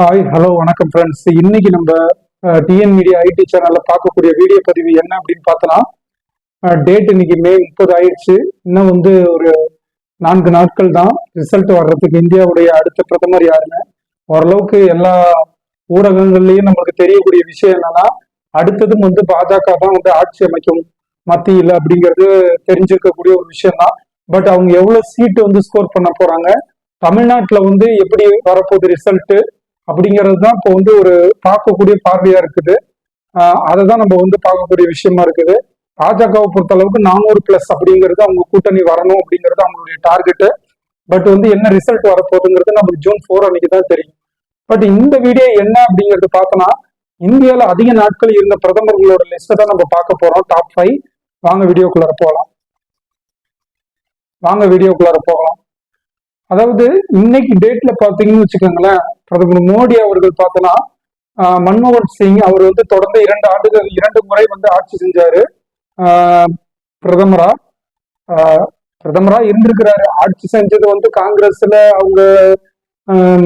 Hi hello வணக்கம் friends இன்னைக்கு நம்ம டிஎன் மீடியா ஐடி சேனல்ல பார்க்கக்கூடிய வீடியோ பதிவு என்ன அப்படின்னு பார்த்தோன்னா டேட் இன்னைக்கு மே முப்பது ஆயிடுச்சு. இன்னும் வந்து ஒரு நான்கு நாட்கள் தான். ரிசல்ட் வர்றதுக்கு இந்தியாவுடைய அடுத்த பிரதமர் யாருன்னு ஓரளவுக்கு எல்லா ஊடகங்கள்லயும் நம்மளுக்கு தெரியக்கூடிய விஷயம் என்னன்னா அடுத்ததும் வந்து பாஜக தான் வந்து ஆட்சி அமைக்கும் மத்தியில் அப்படிங்கிறது தெரிஞ்சிருக்கக்கூடிய ஒரு விஷயம் தான். பட் அவங்க எவ்வளவு சீட்டு வந்து ஸ்கோர் பண்ண போறாங்க? தமிழ்நாட்டில் வந்து எப்படி வரப்போகுது ரிசல்ட்டு அப்படிங்கிறது தான் இப்போ வந்து ஒரு பார்க்கக்கூடிய பார்வையா இருக்குது. அதை தான் நம்ம வந்து பார்க்கக்கூடிய விஷயமா இருக்குது. பாஜகவை பொறுத்த அளவுக்கு நானூறு பிளஸ் அப்படிங்கிறது அவங்க கூட்டணி வரணும் அப்படிங்கிறது அவங்களுடைய டார்கெட்டு பட் வந்து என்ன ரிசல்ட் வரப்போகுதுங்கிறது நமக்கு ஜூன் ஃபோர் அன்னைக்கு தான் தெரியும். பட் இந்த வீடியோ என்ன அப்படிங்கிறது பார்த்தோன்னா இந்தியாவில் அதிக நாட்கள் இருந்த பிரதமர்களோட லிஸ்ட்டை தான் நம்ம பார்க்க போறோம். டாப் ஃபைவ் வாங்க வீடியோக்குள்ளார போகலாம். வாங்க வீடியோக்குள்ளார போகலாம். அதாவது இன்னைக்கு டேட்ல பாத்தீங்கன்னு வச்சுக்கோங்களேன் பிரதமர் மோடி அவர்கள் பார்த்தோன்னா மன்மோகன் சிங் அவர் வந்து தொடர்ந்து இரண்டு ஆண்டுகள் இரண்டு முறை வந்து ஆட்சி செஞ்சாரு. பிரதமரா? பிரதமரா இருந்திருக்கிறாரு. ஆட்சி செஞ்சது வந்து காங்கிரஸ்ல அவங்க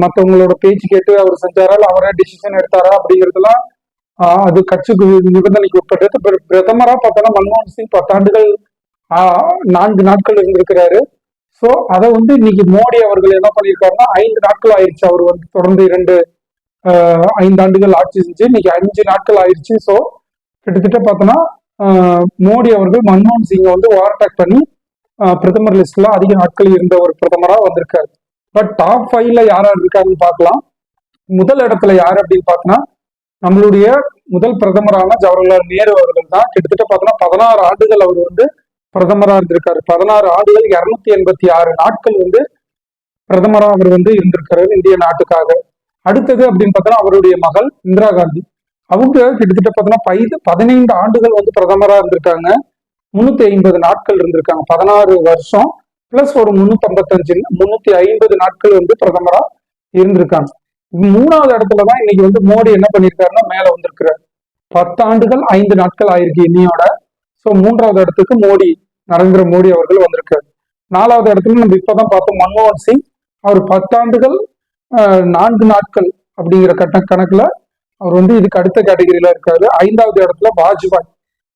மற்றவங்களோட பேச்சு கேட்டு அவர் செஞ்சாரா அவரே டிசிஷன் எடுத்தாரா அப்படிங்கிறதுலாம் அது கட்சிக்கு நிபந்தனைக்கு உட்பட்டது. பிரதமரா பார்த்தோன்னா மன்மோகன் சிங் பத்தாண்டுகள் நான்கு நாட்கள் இருந்திருக்கிறாரு. ஸோ அதை வந்து இன்னைக்கு மோடி அவர்கள் என்ன பண்ணியிருக்காருன்னா ஐந்து நாட்கள் ஆயிடுச்சு அவர் வந்து தொடர்ந்து இரண்டு ஐந்து ஆண்டுகள் ஆட்சி செஞ்சு இன்னைக்கு அஞ்சு நாட்கள் ஆயிடுச்சு. ஸோ கிட்டத்தட்ட பார்த்தோன்னா மோடி அவர்கள் மன்மோகன் சிங்கை வந்து ஓவர்டேக் பண்ணி பிரதமர் லிஸ்ட்ல அதிக நாட்கள் இருந்த ஒரு பிரதமராக வந்திருக்காரு. பட் டாப் ஃபைவ்ல யார் யார் இருக்காருன்னு பார்க்கலாம். முதல் இடத்துல யார் அப்படின்னு பார்த்தோன்னா நம்மளுடைய முதல் பிரதமரான ஜவஹர்லால் நேரு அவர்கள் தான். கிட்டத்தட்ட பார்த்தோன்னா பதினாறு ஆண்டுகள் அவர் வந்து பிரதமராக இருந்திருக்காரு. பதினாறு ஆண்டுகள் இருநூத்தி எண்பத்தி ஆறு நாட்கள் வந்து பிரதமராக அவர் வந்து இருந்திருக்கிறார் இந்திய நாட்டுக்காக. அடுத்தது அப்படின்னு பார்த்தோன்னா அவருடைய மகள் இந்திரா காந்தி. அவங்க கிட்டத்தட்ட பார்த்தோன்னா பைது பதினைந்து ஆண்டுகள் வந்து பிரதமராக இருந்திருக்காங்க. முன்னூத்தி ஐம்பது நாட்கள் இருந்திருக்காங்க. பதினாறு வருஷம் பிளஸ் ஒரு முன்னூத்தி ஐம்பத்தஞ்சு முன்னூத்தி ஐம்பது நாட்கள் வந்து பிரதமரா இருந்திருக்காங்க. மூணாவது இடத்துல தான் இன்னைக்கு வந்து மோடி என்ன பண்ணியிருக்காருன்னா மேல வந்திருக்கிறார். பத்தாண்டுகள் ஐந்து நாட்கள் ஆயிருக்கு இன்னையோட. ஸோ மூன்றாவது இடத்துக்கு மோடி நரேந்திர மோடி அவர்கள் வந்திருக்காரு. நாலாவது இடத்துல நம்ம இப்பதான் பார்த்தோம் மன்மோகன் சிங். அவர் பத்தாண்டுகள் நான்கு நாட்கள் அப்படிங்கிற கட்ட கணக்குல அவர் வந்து இதுக்கு அடுத்த கேட்டகரியில இருக்காரு. ஐந்தாவது இடத்துல வாஜ்பாய்.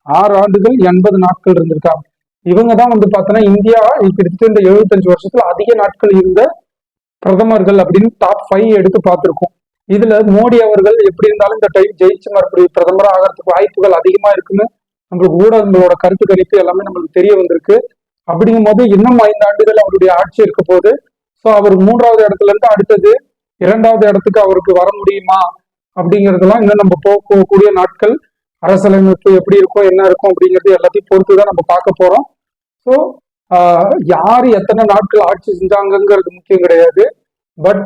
ஆறு ஆண்டுகள் எண்பது நாட்கள் இருந்திருக்காங்க. இவங்க தான் வந்து பார்த்தோன்னா இந்தியா கிட்டத்தட்ட இந்த எழுபத்தஞ்சு வருஷத்துல அதிக நாட்கள் இருந்த பிரதமர்கள் அப்படின்னு டாப் ஃபைவ் எடுத்து பார்த்துருக்கோம். இதுல மோடி அவர்கள் எப்படி இருந்தாலும் இந்த டைம் ஜெயிச்சு மறுபடியும் பிரதமராக ஆகிறதுக்கு வாய்ப்புகள் அதிகமா இருக்குன்னு நம்மளுக்கு ஊடகங்களோட கருத்து கணிப்பு எல்லாமே நம்மளுக்கு தெரிய வந்திருக்கு. அப்படிங்கும் போது இன்னும் ஐந்து ஆண்டுகள் அவருடைய ஆட்சி இருக்க போது ஸோ அவர் மூன்றாவது இடத்துல இருந்து அடுத்தது இரண்டாவது இடத்துக்கு அவருக்கு வர முடியுமா? அப்படிங்கிறதெல்லாம் இன்னும் நம்ம போகக்கூடிய நாட்கள். அரசியலமைப்பு எப்படி இருக்கும் என்ன இருக்கும் அப்படிங்கிறது எல்லாத்தையும் பொறுத்து தான் நம்ம பார்க்க போறோம். ஸோ யார் எத்தனை நாட்கள் ஆட்சி செஞ்சாங்கங்கிறது முக்கியம் கிடையாது. பட்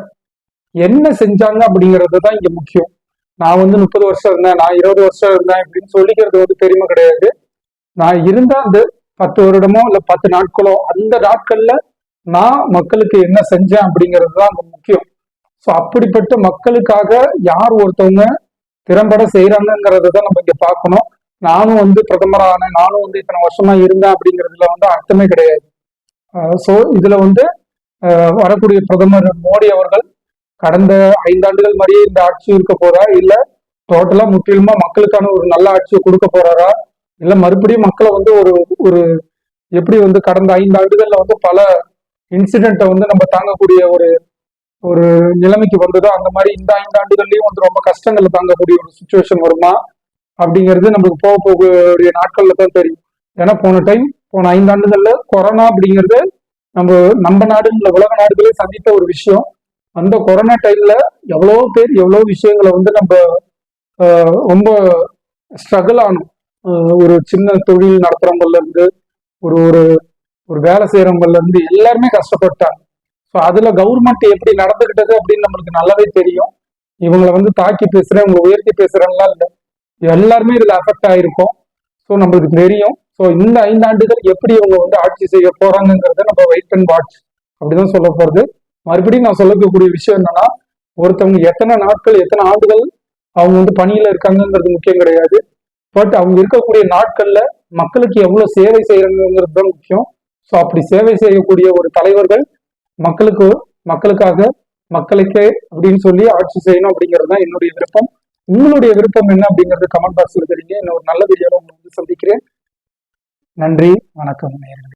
என்ன செஞ்சாங்க அப்படிங்கிறது தான் இங்க முக்கியம். நான் வந்து முப்பது வருஷம் இருந்தேன் நான் இருபது வருஷம் இருந்தேன் இப்படின்னு சொல்லிக்கிறது வந்து பெருமை கிடையாது. நான் இருந்த அந்த பத்து வருடமோ இல்லை பத்து நாட்களோ அந்த நாட்கள்ல நான் மக்களுக்கு என்ன செஞ்சேன் அப்படிங்கிறது தான் அந்த முக்கியம். ஸோ அப்படிப்பட்ட மக்களுக்காக யார் ஒருத்தவங்க திறம்பட செய்யறாங்கிறத தான் நம்ம இங்க பார்க்கணும். நானும் வந்து பிரதமரான நானும் வந்து இத்தனை வருஷமா இருந்தேன் அப்படிங்கிறதுல வந்து அர்த்தமே கிடையாது. ஸோ இதுல வந்து வரக்கூடிய பிரதமர் மோடி அவர்கள் கடந்த ஐந்தாண்டுகள் மாதிரியே இந்த ஆட்சி இருக்க போறா? இல்ல டோட்டலா முற்றிலுமா மக்களுக்கான ஒரு நல்ல ஆட்சியை கொடுக்க போறாரா? இல்ல மறுபடியும் மக்களை வந்து ஒரு ஒரு எப்படி வந்து கடந்த ஐந்து ஆண்டுகள்ல வந்து பல இன்சிடென்ட்டை வந்து நம்ம தாங்கக்கூடிய ஒரு ஒரு நிலைமைக்கு வந்ததோ அந்த மாதிரி இந்த ஐந்து ஆண்டுகள்லயும் வந்து ரொம்ப கஷ்டங்களை தாங்கக்கூடிய ஒரு சுச்சுவேஷன் வருமா? அப்படிங்கிறது நம்மளுக்கு போக போகக்கூடிய நாட்கள்ல தான் தெரியும். ஏன்னா போன டைம் போன ஐந்து ஆண்டுகள்ல கொரோனா அப்படிங்கிறது நம்ம நம்ம நாடுங்கள உலக நாடுகளே சந்தித்த ஒரு விஷயம். அந்த கொரோனா டைம்ல எவ்வளோ பேர் எவ்வளோ விஷயங்களை வந்து நம்ம ரொம்ப ஸ்ட்ரகிள் ஆனோம். ஒரு சின்ன தொழில் நடத்துறவங்கல இருந்து ஒரு ஒரு ஒரு வேலை செய்யறவங்கல இருந்து எல்லாருமே கஷ்டப்பட்டாங்க. ஸோ அதுல கவர்மெண்ட் எப்படி நடந்துகிட்டது அப்படின்னு நம்மளுக்கு நல்லாவே தெரியும். இவங்களை வந்து தாக்கி பேசுறேன் இவங்களை உயர்த்தி பேசுறேன்லாம் இல்லை. எல்லாருமே இதுல அஃபெக்ட் ஆயிருக்கும். ஸோ நம்மளுக்கு தெரியும். ஸோ இந்த ஐந்தாண்டுகள் எப்படி இவங்க வந்து ஆட்சி செய்ய போறாங்கிறத நம்ம வெயிட் அண்ட் வாட்ச் அப்படிதான் சொல்ல போறது. மறுபடியும் நான் சொல்லக்கூடிய விஷயம் என்னன்னா ஒருத்தவங்க எத்தனை நாட்கள் எத்தனை ஆண்டுகள் அவங்க வந்து பணியில இருக்காங்கிறது முக்கியம் கிடையாது. பட் அவங்க இருக்கக்கூடிய நாட்கள்ல மக்களுக்கு எவ்வளவு சேவை செய்யறாங்கிறது தான் முக்கியம். ஸோ அப்படி சேவை செய்யக்கூடிய ஒரு தலைவர்கள் மக்களுக்கு மக்களுக்காக மக்களுக்கே அப்படின்னு சொல்லி ஆட்சி செய்யணும் அப்படிங்கிறது தான் என்னுடைய விருப்பம். உங்களுடைய விருப்பம் என்ன அப்படிங்கறது கமெண்ட் பாக்ஸ்ல தெரியுங்க. இன்னும் ஒரு நல்ல வீடியோவில் உங்களை வந்து சந்திக்கிறேன். நன்றி வணக்கம் நேரங்கள்